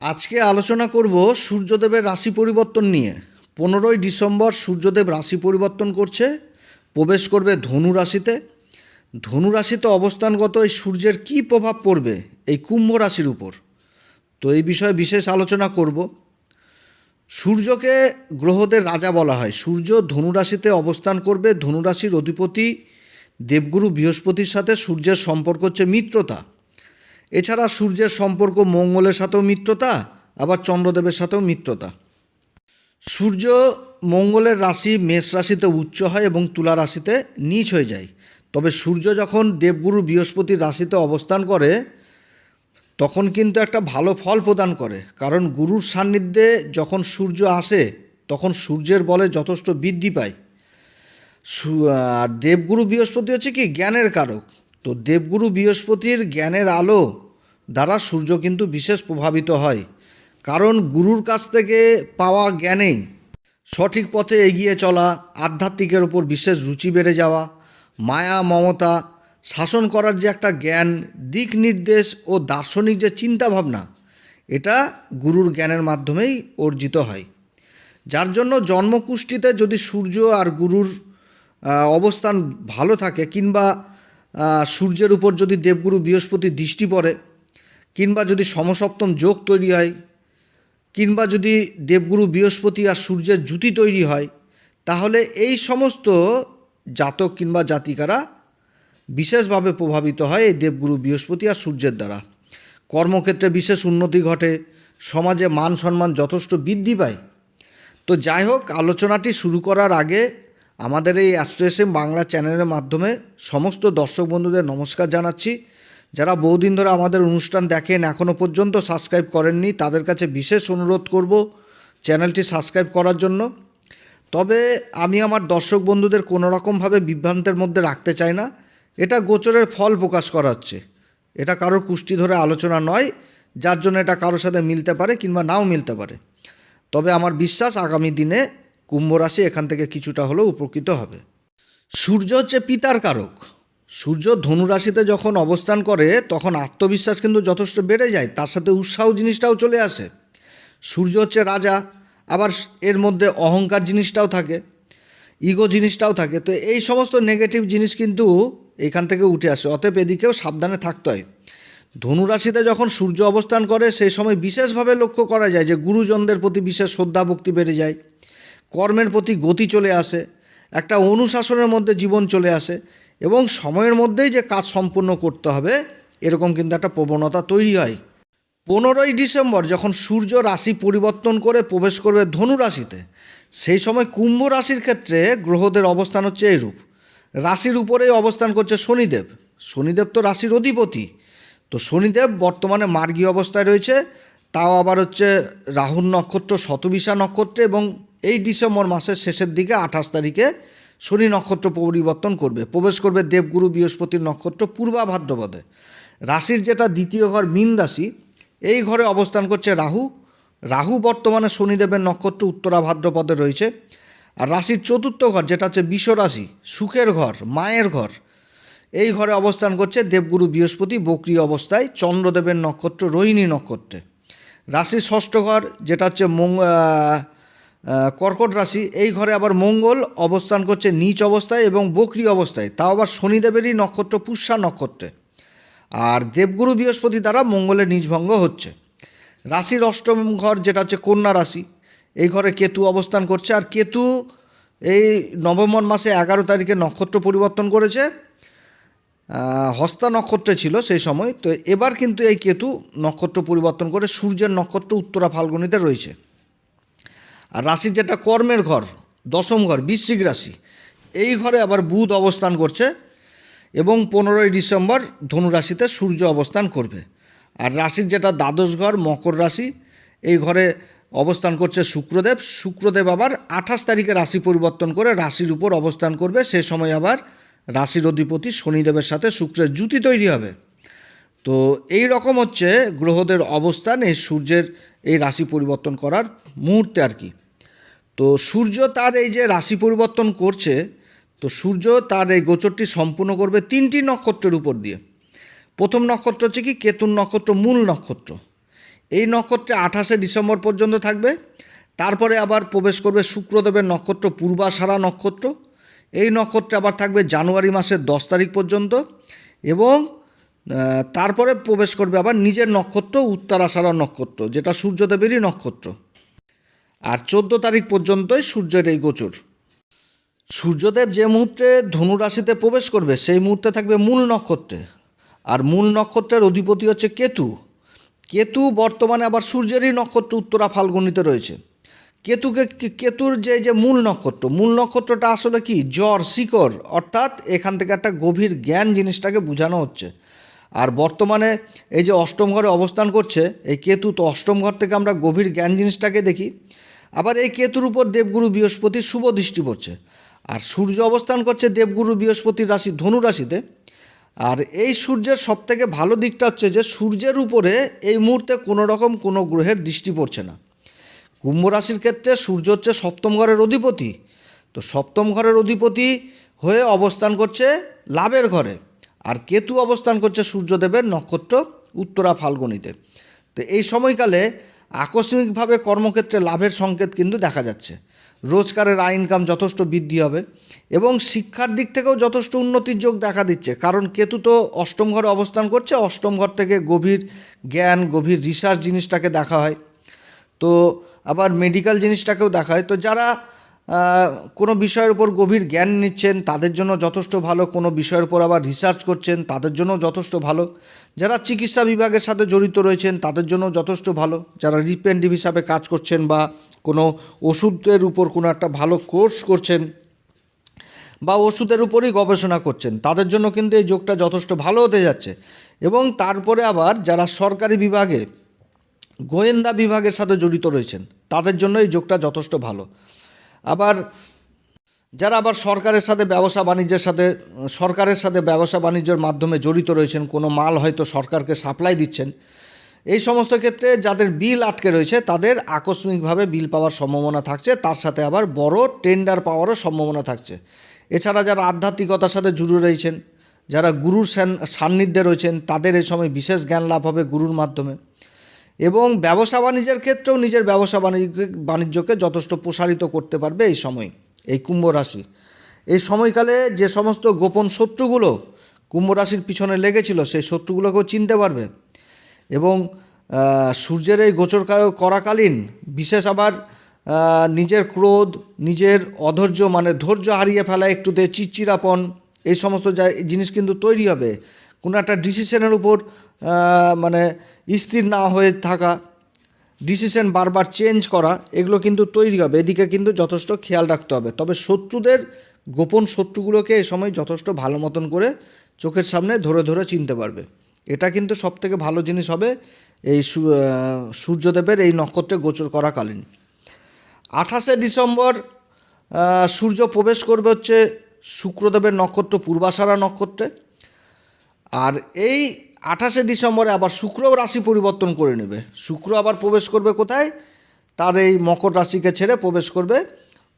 আজকে আলোচনা করব সূর্যদেবের রাশি পরিবর্তন নিয়ে। পনেরোই ডিসেম্বর সূর্যদেব রাশি পরিবর্তন করছে, প্রবেশ করবে ধনু রাশিতে। ধনু রাশিতে অবস্থানগত এই সূর্যের কী প্রভাব পড়বে এই কুম্ভ রাশির উপর? তো এই বিষয়ে বিশেষ আলোচনা করব। সূর্যকে গ্রহদের রাজা বলা হয়। সূর্য ধনু রাশিতে অবস্থান করবে। ধনু রাশির অধিপতি দেবগুরু বৃহস্পতির সাথে সূর্যের সম্পর্ক হচ্ছে মিত্রতা। এছাড়া সূর্যের সম্পর্ক মঙ্গলের সাথেও মিত্রতা, আবার চন্দ্রদেবের সাথেও মিত্রতা। সূর্য মঙ্গলের রাশি মেষ রাশিতে উচ্চ হয় এবং তুলা রাশিতে নিচ হয়ে যায়। তবে সূর্য যখন দেবগুরু বৃহস্পতির রাশিতে অবস্থান করে, তখন কিন্তু একটা ভালো ফল প্রদান করে। কারণ গুরুর সান্নিধ্যে যখন সূর্য আসে, তখন সূর্যের বলে যথেষ্ট বৃদ্ধি পায়। আর দেবগুরু বৃহস্পতি হচ্ছে কি? জ্ঞানের কারক। তো দেবগুরু বৃহস্পতির জ্ঞানের আলো দ্বারা সূর্য কিন্তু বিশেষ প্রভাবিত হয়, কারণ গুরুর কাছ থেকে পাওয়া জ্ঞানে সঠিক পথে এগিয়ে চলা, আধ্যাত্মিকের ওপর বিশেষ রুচি বেড়ে যাওয়া, মায়া, মমতা, শাসন করার যে একটা জ্ঞান, দিক নির্দেশ ও দার্শনিক যে চিন্তাভাবনা, এটা গুরুর জ্ঞানের মাধ্যমেই অর্জিত হয়। যার জন্য জন্মকুষ্ঠিতে যদি সূর্য আর গুরুর অবস্থান ভালো থাকে কিংবা সূর্যের উপর যদি দেবগুরু বৃহস্পতি দৃষ্টি পড়ে, কিংবা যদি সমসপ্তম যোগ তৈরি হয়, কিংবা যদি দেবগুরু বৃহস্পতি আর সূর্যের জুতি তৈরি হয়, তাহলে এই সমস্ত জাতক কিংবা জাতিকারা বিশেষভাবে প্রভাবিত হয় এই দেবগুরু বৃহস্পতি আর সূর্যের দ্বারা। কর্মক্ষেত্রে বিশেষ উন্নতি ঘটে, সমাজে মান সম্মান যথেষ্ট বৃদ্ধি পায়। তো যাই হোক, আলোচনাটি শুরু করার আগে আমাদের এই অ্যাস্ট্রোএসএম বাংলা চ্যানেলের মাধ্যমে সমস্ত দর্শক বন্ধুদের নমস্কার জানাচ্ছি। যারা বহুদিন ধরে আমাদের অনুষ্ঠান দেখেন এখনও পর্যন্ত সাবস্ক্রাইব করেননি, তাদের কাছে বিশেষ অনুরোধ করব চ্যানেলটি সাবস্ক্রাইব করার জন্য। তবে আমি আমার দর্শক বন্ধুদের কোনো রকমভাবে বিভ্রান্তের মধ্যে রাখতে চাই না। এটা গোচরের ফল প্রকাশ করা হচ্ছে এটা কারোর কুষ্টি ধরে আলোচনা নয়, যার জন্য এটা কারোর সাথে মিলতে পারে কিংবা নাও মিলতে পারে। তবে আমার বিশ্বাস আগামী দিনে কুম্ভ রাশি এখান থেকে কিছুটা হলেও উপকৃত হবে। সূর্য হচ্ছে পিতার কারক। সূর্য ধনুরাশিতে যখন অবস্থান করে, তখন আত্মবিশ্বাস কিন্তু যথেষ্ট বেড়ে যায়, তার সাথে উৎসাহ জিনিসটাও চলে আসে। সূর্য হচ্ছে রাজা, আবার এর মধ্যে অহংকার জিনিসটাও থাকে, ইগো জিনিসটাও থাকে। তো এই সমস্ত নেগেটিভ জিনিস কিন্তু এখান থেকে উঠে আসে, অতএব এদিকেও সাবধানে থাকতে হয়। ধনুরাশিতে যখন সূর্য অবস্থান করে, সেই সময় বিশেষভাবে লক্ষ্য করা যায় যে, গুরুজনদের প্রতি বিশেষ শ্রদ্ধা ভক্তি বেড়ে যায়। কর্মের প্রতি গতি চলে আসে, একটা অনুশাসনের মধ্যে জীবন চলে আসে এবং সময়ের মধ্যেই যে কাজ সম্পূর্ণ করতে হবে, এরকম কিন্তু একটা প্রবণতা তৈরি হয়। পনেরোই ডিসেম্বর যখন সূর্য রাশি পরিবর্তন করে প্রবেশ করবে ধনু রাশিতে, সেই সময় কুম্ভ রাশির ক্ষেত্রে গ্রহদের অবস্থান হচ্ছে এরূপ। রাশির উপরেই অবস্থান করছে শনিদেব। শনিদেব তো রাশির অধিপতি। তো শনিদেব বর্তমানে মার্গী অবস্থায় রয়েছে, তাও আবার হচ্ছে রাহুল নক্ষত্র শতবিশা নক্ষত্রে এবং এই ডিসেম্বর মাসের শেষের দিকে আঠাশ তারিখে শনি নক্ষত্র পরিবর্তন করবে। প্রবেশ করবে দেবগুরু বৃহস্পতির নক্ষত্র পূর্বা ভাদ্রপদে রাশির যেটা দ্বিতীয় ঘর মীন রাশি, এই ঘরে অবস্থান করছে রাহু। রাহু বর্তমানে শনিদেবের নক্ষত্র উত্তরা ভাদ্রপদে রয়েছে। আর রাশির চতুর্থ ঘর, যেটা হচ্ছে বিষ রাশি সুখের ঘর, মায়ের ঘর, এই ঘরে অবস্থান করছে দেবগুরু বৃহস্পতি বক্রি অবস্থায় চন্দ্রদেবের নক্ষত্র রোহিণী নক্ষত্রে। রাশির ষষ্ঠ ঘর, যেটা হচ্ছে মঙ্গ কর্কট রাশি, এই ঘরে আবার মঙ্গল অবস্থান করছে নিচ অবস্থায় এবং বকরি অবস্থায়। তাও আবার শনিদেবেরই নক্ষত্র, পুষ্যা নক্ষত্রে। আর দেবগুরু বৃহস্পতি দ্বারা মঙ্গলের নিজভঙ্গ হচ্ছে। রাশির অষ্টম ঘর যেটা হচ্ছে কন্যা রাশি, এই ঘরে কেতু অবস্থান করছে। আর কেতু এই নভেম্বর মাসে এগারো তারিখে নক্ষত্র পরিবর্তন করেছে। হস্তা নক্ষত্রে ছিল সেই সময়। তো এবার কিন্তু এই কেতু নক্ষত্র পরিবর্তন করে সূর্যের নক্ষত্র উত্তরা ফাল্গুনিতে রয়েছে। আর রাশির যেটা কর্মের ঘর, দশম ঘর, বৃশ্চিক রাশি, এই ঘরে আবার বুধ অবস্থান করছে এবং পনেরোই ডিসেম্বর ধনু রাশিতে সূর্য অবস্থান করবে। আর রাশির যেটা দ্বাদশ ঘর, মকর রাশি, এই ঘরে অবস্থান করছে শুক্রদেব। শুক্রদেব আবার আঠাশ তারিখে রাশি পরিবর্তন করে রাশির উপর অবস্থান করবে। সে সময় আবার রাশির অধিপতি শনিদেবের সাথে শুক্রের জুতি তৈরি হবে। তো এই রকম হচ্ছে গ্রহদের অবস্থান, এই সূর্যের এই রাশি পরিবর্তন করার মুহূর্তে আর কি। তো সূর্য তার এই যে রাশি পরিবর্তন করছে, তো সূর্য তার এই গোচরটি সম্পূর্ণ করবে তিনটি নক্ষত্রের উপর দিয়ে। প্রথম নক্ষত্র হচ্ছে কি? কেতুন নক্ষত্র, মূল নক্ষত্র। এই নক্ষত্রে আঠাশে ডিসেম্বর পর্যন্ত থাকবে। তারপরে আবার প্রবেশ করবে শুক্রদেবের নক্ষত্র, পূর্বাষাঢ়া নক্ষত্র। এই নক্ষত্রে আবার থাকবে জানুয়ারি মাসের দশ তারিখ পর্যন্ত এবং তারপরে প্রবেশ করবে আবার নিজের নক্ষত্র, উত্তরাষাঢ়া নক্ষত্র, যেটা সূর্যদেবেরই নক্ষত্র। আর চোদ্দ তারিখ পর্যন্তই সূর্যের এই গোচর। সূর্যদেব যে মুহূর্তে ধনুরাশিতে প্রবেশ করবে, সেই মুহূর্তে থাকবে মূল নক্ষত্রে। আর মূল নক্ষত্রের অধিপতি হচ্ছে কেতু। কেতু বর্তমানে আবার সূর্যেরই নক্ষত্র উত্তরা ফাল্গুনিতে রয়েছে। কেতুকে কেতুর যে যে মূল নক্ষত্র, মূল নক্ষত্রটা আসলে কি? জ্বর, শিকড়, অর্থাৎ এখান থেকে একটা গভীর জ্ঞান জিনিসটাকে বোঝানো হচ্ছে। আর বর্তমানে এই যে অষ্টম ঘরে অবস্থান করছে, এই কেতু, তো অষ্টম ঘর থেকে আমরা গভীর জ্ঞান জিনিসটাকে দেখি। আবার এই কেতুর উপর দেবগুরু বৃহস্পতির শুভ দৃষ্টি পড়ছে। আর সূর্য অবস্থান করছে দেবগুরু বৃহস্পতির রাশি, ধনু রাশিতে। আর এই সূর্যের সবথেকে ভালো দিকটা হচ্ছে যে, সূর্যের উপরে এই মুহূর্তে কোনো রকম কোনো গ্রহের দৃষ্টি পড়ছে না। কুম্ভ রাশির ক্ষেত্রে সূর্য হচ্ছে সপ্তম ঘরের অধিপতি। তো সপ্তম ঘরের অধিপতি হয়ে অবস্থান করছে লাভের ঘরে। আর কেতু অবস্থান করছে সূর্যদেবের নক্ষত্র উত্তরা ফাল্গুনিতে। তো এই সময়কালে আকস্মিকভাবে কর্মক্ষেত্রে লাভের সংকেত কিন্তু দেখা যাচ্ছে। রোজগারের আয় ইনকাম যথেষ্ট বৃদ্ধি হবে এবং শিক্ষার দিক থেকেও যথেষ্ট উন্নতির যোগ দেখা দিচ্ছে। কারণ কেতু তো অষ্টম ঘরে অবস্থান করছে, অষ্টম ঘর থেকে গভীর জ্ঞান, গভীর রিসার্চ জিনিসটাকে দেখা হয়। তো আবার মেডিকেল জিনিসটাকেও দেখা হয়। তো যারা কোনো বিষয়ের উপর গভীর জ্ঞান নিচ্ছেন, তাদের জন্য যথেষ্ট ভালো। কোনো বিষয়ের উপর আবার রিসার্চ করছেন, তাদের জন্য যথেষ্ট ভালো। যারা চিকিৎসা বিভাগের সাথে জড়িত রয়েছেন, তাদের জন্য যথেষ্ট ভালো। যারা রিপ্রেন্টিভ হিসাবে কাজ করছেন বা কোনো ওষুধের উপর কোনো একটা ভালো কোর্স করছেন বা ওষুধের উপরই গবেষণা করছেন, তাদের জন্য কিন্তু এই যোগটা যথেষ্ট ভালো হতে যাচ্ছে। এবং তারপরে আবার যারা সরকারি বিভাগে, গোয়েন্দা বিভাগের সাথে জড়িত রয়েছেন, তাদের জন্য এই যোগটা যথেষ্ট ভালো। আবার যারা আবার সরকারের সাথে ব্যবসা বাণিজ্যের সাথে, সরকারের সাথে ব্যবসা বাণিজ্যের মাধ্যমে জড়িত রয়েছেন, কোনো মাল হয়তো সরকারকে সাপ্লাই দিচ্ছেন, এই সমস্ত ক্ষেত্রে যাদের বিল আটকে রয়েছে, তাদের আকস্মিকভাবে বিল পাওয়ার সম্ভাবনা থাকছে, তার সাথে আবার বড় টেন্ডার পাওয়ারও সম্ভাবনা থাকছে। এছাড়া যারা আধ্যাত্মিকতার সাথে জুড়ে রয়েছেন, যারা গুরুর সান্নিধ্যে রয়েছেন, তাদের এই সময় বিশেষ জ্ঞান লাভ হবে গুরুর মাধ্যমে। এবং ব্যবসা বাণিজ্যের ক্ষেত্রেও নিজের ব্যবসা বাণিজ্য বাণিজ্যকে যথেষ্ট প্রসারিত করতে পারবে এই সময়, এই কুম্ভ রাশি। এই সময়কালে যে সমস্ত গোপন শত্রুগুলো কুম্ভ রাশির পিছনে লেগেছিল, সেই শত্রুগুলোকেও চিনতে পারবে এবং সূর্যের এই গোচর করাকালীন বিশেষ আবার নিজের ক্রোধ, নিজের অধৈর্য মানে ধৈর্য হারিয়ে ফেলা একটুতে চিচিরাপন এই সমস্ত জিনিস কিন্তু তৈরি হবে। কোনো একটা ডিসিশনের উপর মানে স্থির না হয়ে থাকা ডিসিশন বারবার চেঞ্জ করা, এগুলো কিন্তু তৈরি হবে। এদিকে কিন্তু যথেষ্ট খেয়াল রাখতে হবে। তবে শত্রুদের, গোপন শত্রুগুলোকে এ সময় যথেষ্ট ভালো মতন করে চোখের সামনে ধরে ধরে চিনতে পারবে। এটা কিন্তু সবথেকে ভালো জিনিস হবে এই সূর্যদেবের এই নক্ষত্রে গোচর করাকালীন। আঠাশে ডিসেম্বর সূর্য প্রবেশ করবে হচ্ছে শুক্রদেবের নক্ষত্র, পূর্বাষাঢ়া নক্ষত্রে। আর এই আঠাশে ডিসেম্বরে আবার শুক্রও রাশি পরিবর্তন করে নেবে। শুক্র আবার প্রবেশ করবে কোথায়? তার এই মকর রাশিকে ছেড়ে প্রবেশ করবে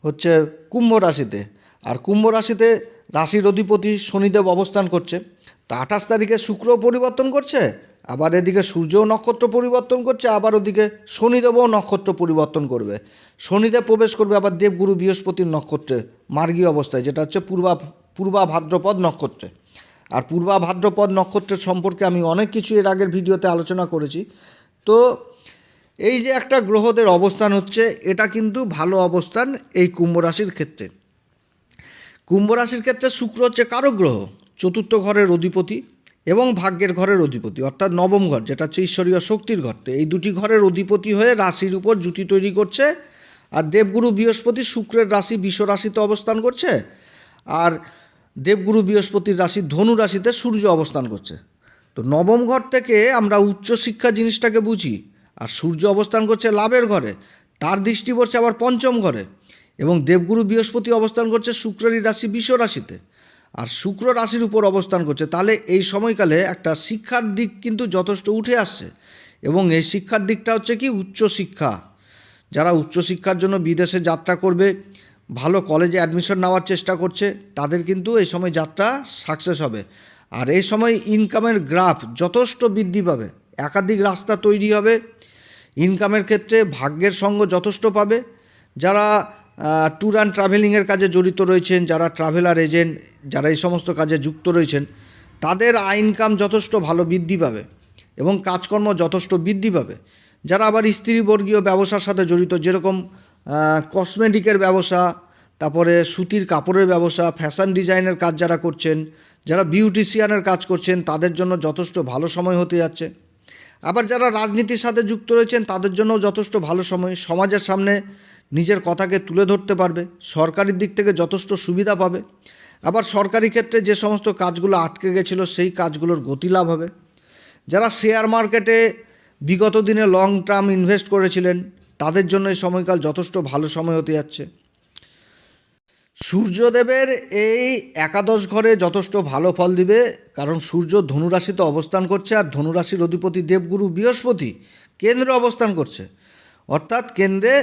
হচ্ছে কুম্ভ রাশিতে। আর কুম্ভ রাশিতে রাশির অধিপতি শনিদেব অবস্থান করছে। তো আঠাশ তারিখে শুক্র পরিবর্তন করছে, আবার এদিকে সূর্যও নক্ষত্র পরিবর্তন করছে, আবার ওদিকে শনিদেবও নক্ষত্র পরিবর্তন করবে। শনিদেব প্রবেশ করবে আবার দেবগুরু বৃহস্পতির নক্ষত্রে মার্গী অবস্থায়, যেটা হচ্ছে পূর্বা পূর্বা ভাদ্রপদ নক্ষত্রে। আর পূর্বা ভাদ্রপদ নক্ষত্রের সম্পর্কে আমি অনেক কিছু এর আগের ভিডিওতে আলোচনা করেছি। তো এই যে একটা গ্রহদের অবস্থান হচ্ছে, এটা কিন্তু ভালো অবস্থান এই কুম্ভ রাশির ক্ষেত্রে। কুম্ভ রাশির ক্ষেত্রে শুক্র হচ্ছে কারক গ্রহ, চতুর্থ ঘরের অধিপতি এবং ভাগ্যের ঘরের অধিপতি, অর্থাৎ নবম ঘর, যেটা হচ্ছে ঈশ্বরীয় শক্তির ঘর। এই দুটি ঘরের অধিপতি হয়ে রাশির উপর জুতি তৈরি করছে আর দেবগুরু বৃহস্পতি শুক্রের রাশি বিশ্ব রাশিতে অবস্থান করছে। আর দেবগুরু বৃহস্পতির রাশি, ধনু রাশিতে সূর্য অবস্থান করছে। তো নবম ঘর থেকে আমরা উচ্চশিক্ষা জিনিসটাকে বুঝি, আর সূর্য অবস্থান করছে লাভের ঘরে, তার দৃষ্টি পড়ছে আবার পঞ্চম ঘরে, এবং দেবগুরু বৃহস্পতি অবস্থান করছে শুক্রেরই রাশি, বিশ্ব রাশিতে। আর শুক্র রাশির উপর অবস্থান করছে, তাহলে এই সময়কালে একটা শিক্ষার দিক কিন্তু যথেষ্ট উঠে আসছে, এবং এই শিক্ষার দিকটা হচ্ছে কি? উচ্চশিক্ষা। যারা উচ্চশিক্ষার জন্য বিদেশে যাত্রা করবে ভালো কলেজে অ্যাডমিশন নেওয়ার চেষ্টা করছে, তাদের কিন্তু এই সময় যাত্রা সাকসেস হবে। আর এই সময় ইনকামের গ্রাফ যথেষ্ট বৃদ্ধি পাবে। একাধিক রাস্তা তৈরি হবে। ইনকামের ক্ষেত্রে ভাগ্যের সঙ্গ যথেষ্ট পাবে। যারা ট্যুর অ্যান্ড ট্রাভেলিংয়ের কাজে জড়িত রয়েছেন, যারা ট্রাভেলার এজেন্ট যারা এই সমস্ত কাজে যুক্ত রয়েছেন, তাদের আয় ইনকাম যথেষ্ট ভালো বৃদ্ধি পাবে এবং কাজকর্ম যথেষ্ট বৃদ্ধি পাবে। যারা আবার স্ত্রীবর্গীয় ব্যবসার সাথে জড়িত, যেরকম কসমেটিকের ব্যবসা, তারপরে সুতির কাপড়ের ব্যবসা ফ্যাশন ডিজাইনের কাজ যারা করছেন, যারা বিউটিশিয়ানের কাজ করছেন, তাদের জন্য যথেষ্ট ভালো সময় হতে যাচ্ছে। আবার যারা রাজনীতির সাথে যুক্ত রয়েছেন, তাদের জন্য যথেষ্ট ভালো সময়। সমাজের সামনে নিজের কথাকে তুলে ধরতে পারবে সরকারি দিক থেকে যথেষ্ট সুবিধা পাবে। আবার সরকারি ক্ষেত্রে যে সমস্ত কাজগুলো আটকে গেছিল, সেই কাজগুলোর গতি লাভ হবে। যারা শেয়ার মার্কেটে বিগত দিনে লং টার্ম ইনভেস্ট করেছিলেন তাদের জন্য এই সময়কাল যথেষ্ট ভালো সময় হতে যাচ্ছে। সূর্যদেবের এই একাদশ ঘরে যথেষ্ট ভালো ফল দিবে, কারণ সূর্য ধনুরাশিতে অবস্থান করছে আর ধনুরাশির অধিপতি দেবগুরু বৃহস্পতি কেন্দ্রে অবস্থান করছে। অর্থাৎ কেন্দ্রে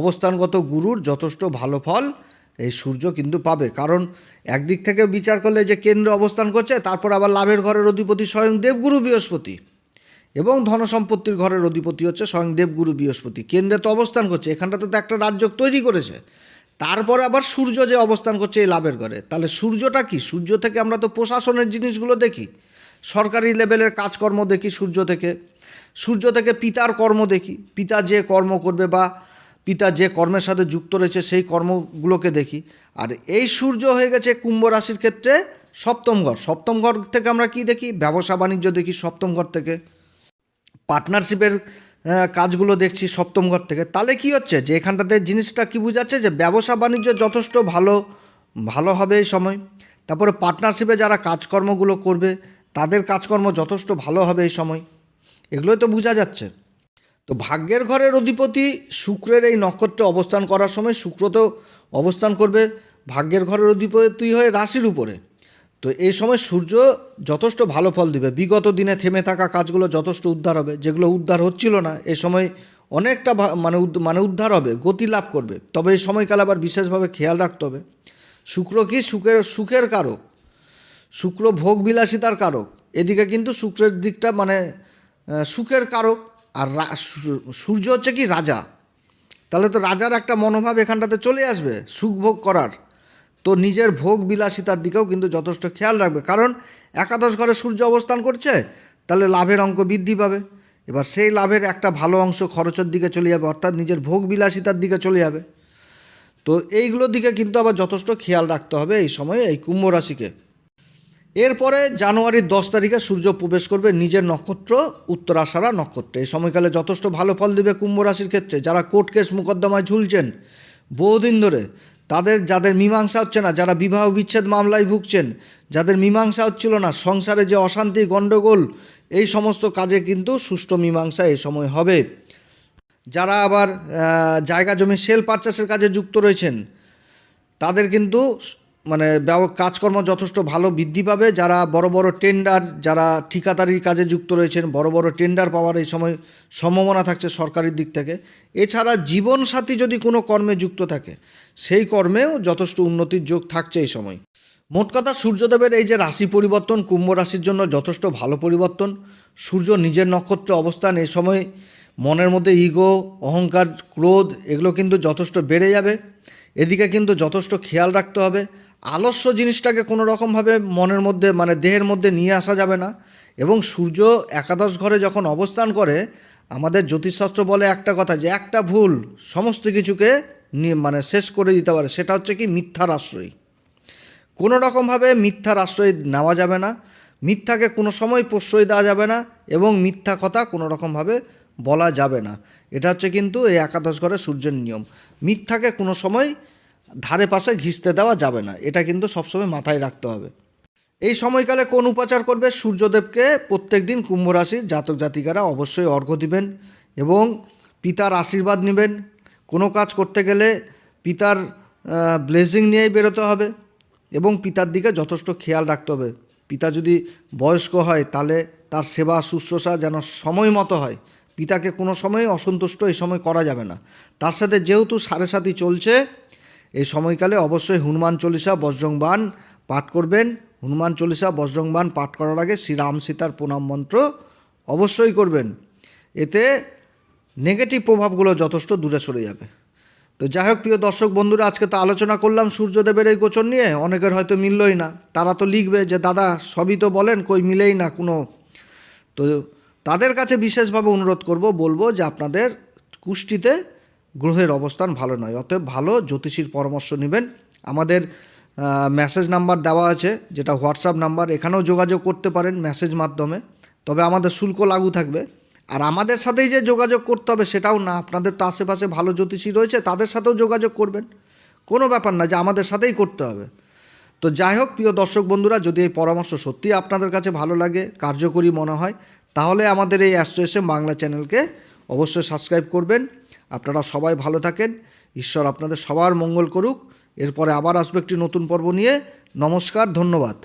অবস্থানগত গুরুর যথেষ্ট ভালো ফল এই সূর্য কিন্তু পাবে। কারণ একদিক থেকে বিচার করলে যে কেন্দ্রে অবস্থান করছে, তারপর আবার লাভের ঘরের অধিপতি স্বয়ং দেবগুরু বৃহস্পতি। এবং ধনসম্পত্তির ঘরের অধিপতি হচ্ছে স্বয়ং দেবগুরু বৃহস্পতি। কেন্দ্রে তো অবস্থান করছে, এখানটাতে তো একটা রাজ্য তৈরি করেছে। তারপরে আবার সূর্য যে অবস্থান করছে এই লাভের ঘরে। তাহলে সূর্যটা কি? সূর্য থেকে আমরা তো প্রশাসনের জিনিসগুলো দেখি। সরকারি লেভেলের কাজকর্ম দেখি সূর্য থেকে। সূর্য থেকে পিতার কর্ম দেখি। পিতা যে কর্ম করবে বা পিতা যে কর্মের সাথে যুক্ত রয়েছে সেই কর্মগুলোকে দেখি। আর এই সূর্য হয়ে গেছে কুম্ভ রাশির ক্ষেত্রে সপ্তম ঘর। সপ্তম ঘর থেকে আমরা কি দেখি? ব্যবসা বাণিজ্য দেখি সপ্তম ঘর থেকে। পার্টনারশিপের কাজগুলো দেখছি সপ্তম ঘর থেকে। তাহলে কি হচ্ছে যে এখানটাতে জিনিসটা কি বোঝাচ্ছে যে ব্যবসা বাণিজ্য যথেষ্ট ভালো ভালো হবে এই সময়। তারপরে পার্টনারশিপে যারা কাজকর্মগুলো করবে, তাদের কাজকর্ম যথেষ্ট ভালো হবে এই সময়। এগুলোই তো বোঝা যাচ্ছে। তো ভাগ্যের ঘরের অধিপতি শুক্রের এই নক্ষত্রে অবস্থান করার সময় শুক্র তো অবস্থান করবে ভাগ্যের ঘরের অধিপতি হয়ে রাশির উপরে। তো এই সময় সূর্য যথেষ্ট ভালো ফল দিবে। বিগত দিনে থেমে থাকা কাজগুলো যথেষ্ট উদ্ধার হবে, যেগুলো উদ্ধার হচ্ছিল না এই সময় অনেকটা মানে মানে উদ্ধার হবে, গতি লাভ করবে। তবে এই সময়কাল আবার বিশেষভাবে খেয়াল রাখতে হবে। শুক্র কি? সুখের সুখের কারক। শুক্র ভোগ বিলাসিতার কারক। এদিকে কিন্তু শুক্রের দিকটা মানে সুখের কারক আর সূর্য হচ্ছে কি রাজা। তাহলে তো রাজার একটা মনোভাব এখানটাতে চলে আসবে, সুখ ভোগ করার। তো নিজের ভোগ বিলাসিতার দিকেও কিন্তু যথেষ্ট খেয়াল রাখবে। কারণ একাদশ ঘরে সূর্য অবস্থান করছে, তাহলে লাভের অঙ্ক বৃদ্ধি পাবে। এবার সেই লাভের একটা ভালো অংশ খরচের দিকে চলে যাবে, অর্থাৎ নিজের ভোগ বিলাসিতার দিকে চলে যাবে। তো এইগুলোর দিকে কিন্তু আবার যথেষ্ট খেয়াল রাখতে হবে এই সময়ে এই কুম্ভ রাশিকে। এরপরে জানুয়ারির দশ তারিখে সূর্য প্রবেশ করবে নিজের নক্ষত্র, উত্তরাষাঢ়া নক্ষত্রে। এই সময়কালে যথেষ্ট ভালো ফল দেবে কুম্ভ রাশির ক্ষেত্রে। যারা কোর্ট কেস মোকদ্দমায় ঝুলছেন বহুদিন ধরে তাদের, যাদের মীমাংসা হচ্ছে না, যারা বিবাহ বিচ্ছেদ মামলায় ভুগছেন, যাদের মীমাংসা হচ্ছিল না, সংসারে যে অশান্তি, গণ্ডগোল, এই সমস্ত কাজে কিন্তু সুষ্ঠু মীমাংসা এ সময় হবে। যারা আবার জায়গা জমি সেল পারচেসের কাজে যুক্ত রয়েছেন, তাদের কিন্তু মানে কাজকর্ম যথেষ্ট ভালো বৃদ্ধি পাবে। যারা বড় বড় টেন্ডার যারা ঠিকাদারি কাজে যুক্ত রয়েছেন, বড় বড় টেন্ডার পাওয়ার এই সময় সম্ভাবনা থাকছে সরকারের দিক থেকে। এছাড়া জীবনসাথী যদি কোনো কর্মে যুক্ত থাকে, সেই কর্মেও যথেষ্ট উন্নতির যোগ থাকছে এই সময়। মোট কথা, সূর্যদেবের এই যে রাশি পরিবর্তন, কুম্ভ রাশির জন্য যথেষ্ট ভালো পরিবর্তন। সূর্য নিজের নক্ষত্র অবস্থান এই সময় মনের মধ্যে ইগো অহংকার, ক্রোধ, এগুলো কিন্তু যথেষ্ট বেড়ে যাবে। এদিকে কিন্তু যথেষ্ট খেয়াল রাখতে হবে। আলস্য জিনিসটাকে কোনো রকমভাবে মনের মধ্যে মানে দেহের মধ্যে নিয়ে আসা যাবে না। এবং সূর্য একাদশ ঘরে যখন অবস্থান করে, আমাদের জ্যোতিষশাস্ত্র বলে একটা কথা যে, একটা ভুল সমস্ত কিছুকে নিয়ে মানে শেষ করে দিতে পারে, সেটা হচ্ছে কি মিথ্যার আশ্রয়। কোনো রকমভাবে মিথ্যার আশ্রয় নেওয়া যাবে না, মিথ্যাকে কোনো সময় প্রশ্রয় দেওয়া যাবে না এবং মিথ্যা কথা কোনো রকমভাবে বলা যাবে না। এটা হচ্ছে কিন্তু এই একাদশ ঘরে সূর্যের নিয়ম। মিথ্যাকে কোনো সময় ধারে পাশে ঘিসতে দেওয়া যাবে না। এটা কিন্তু সবসময় মাথায় রাখতে হবে। এই সময়কালে কোন উপাচার করবে সূর্যদেবকে? প্রত্যেক দিন কুম্ভ রাশির জাতক জাতিকারা অবশ্যই অর্ঘ্য দিবেন এবং পিতার আশীর্বাদ নেবেন। কোনো কাজ করতে গেলে পিতার ব্লেজিং নিয়েই বেরোতে হবে এবং পিতার দিকে যথেষ্ট খেয়াল রাখতে হবে। পিতা যদি বয়স্ক হয়, তাহলে তার সেবা শুশ্রূষা যেন সময় মতো হয়। পিতাকে কোনো সময় অসন্তুষ্ট এই সময় করা যাবে না। তার সাথে যেহেতু সাড়ে সাথী চলছে এই সময়কালে অবশ্যই হনুমান চল্লিশা বজ্রং বাণ পাঠ করবেন। হনুমান চল্লিশা বজ্রং বাণ পাঠ করার আগে শ্রীরাম সীতার প্রণাম মন্ত্র অবশ্যই করবেন। এতে নেগেটিভ প্রভাবগুলো যথেষ্ট দূরে সরে যাবে। তো যাই হোক, প্রিয় দর্শক বন্ধুরা, আজকে তো আলোচনা করলাম সূর্যদেবের এই গোচর নিয়ে। অনেকের হয়তো মিললই না। তারা তো লিখবে যে, দাদা, সবই তো বলেন, কই মিলেই না কোনো। তো তাদের কাছে বিশেষভাবে অনুরোধ করব, বলব যে আপনাদের কুষ্টিতে গ্রহের অবস্থান ভালো নয়। অতএব ভালো জ্যোতিষীর পরামর্শ নেবেন। আমাদের মেসেজ নাম্বার দেওয়া আছে, যেটা হোয়াটসঅ্যাপ নাম্বার এখানেও যোগাযোগ করতে পারেন মেসেজ মাধ্যমে। তবে আমাদের শুল্ক লাগু থাকবে। আর আমাদের সাথেই যে যোগাযোগ করতে হবে সেটাও না। আপনাদের তো আশেপাশে ভালো জ্যোতিষী রয়েছে, তাদের সাথেও যোগাযোগ করবেন। কোনো ব্যাপার না, যে আমাদের সাথেই করতে হবে। তো যাই হোক, প্রিয় দর্শক বন্ধুরা, যদি এই পরামর্শ সত্যি আপনাদের কাছে ভালো লাগে, কার্যকরী মনে হয়, তাহলে আমাদের এই অ্যাস্ট্রোএসএম বাংলা চ্যানেলকে অবশ্যই সাবস্ক্রাইব করবেন। আপনারা সবাই ভালো থাকেন। ঈশ্বর আপনাদের সবার মঙ্গল করুক। এরপরে আবার আসবে একটি নতুন পর্ব নিয়ে। নমস্কার, ধন্যবাদ।